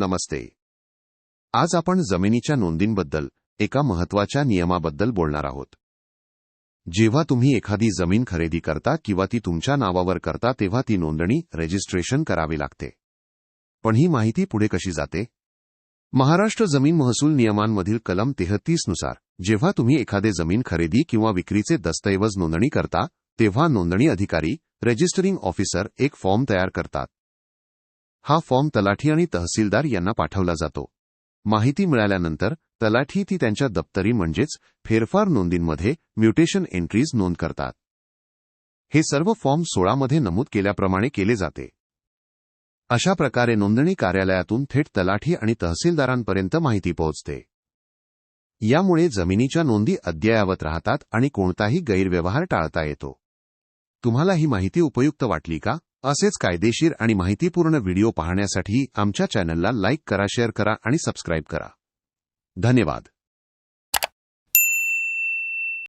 नमस्ते. आज आपण जमिनीच्या नोंदींबद्दल एका महत्त्वाच्या नियमाबद्दल बोलणार आहोत. जेव्हा तुम्ही एखादी जमीन खरेदी करता किंवा ती तुमच्या नावावर करता तेव्हा ती नोंदणी रजिस्ट्रेशन करावी लागते. पण ही माहिती पुढे कशी जाते? महाराष्ट्र जमीन महसूल नियमांमधील कलम तेहतीसनुसार जेव्हा तुम्ही एखादे जमीन खरेदी किंवा विक्रीचे दस्तऐवज नोंदणी करता तेव्हा नोंदणी अधिकारी रजिस्टरिंग ऑफिसर एक फॉर्म तयार करतात. हा फॉर्म तलाठी आणि तहसीलदार यांना पाठवला जातो. माहिती मिळाल्यानंतर तलाठी ती त्यांच्या दप्तरी म्हणजेच फेरफार नोंदींमध्ये म्युटेशन एंट्रीज नोंद करतात. हे सर्व फॉर्म सोळामध्ये नमूद केल्याप्रमाणे केले जाते. अशा प्रकारे नोंदणी कार्यालयातून थेट तलाठी आणि तहसीलदारांपर्यंत माहिती पोहोचते. यामुळे जमिनीच्या नोंदी अद्ययावत राहतात आणि कोणताही गैरव्यवहार टाळता येतो. तुम्हाला ही माहिती उपयुक्त वाटली का? असेच कायदेशीर आणि माहितीपूर्ण व्हिडिओ पाहण्यासाठी आमच्या चॅनलला लाईक करा शेअर करा आणि सबस्क्राईब करा. धन्यवाद.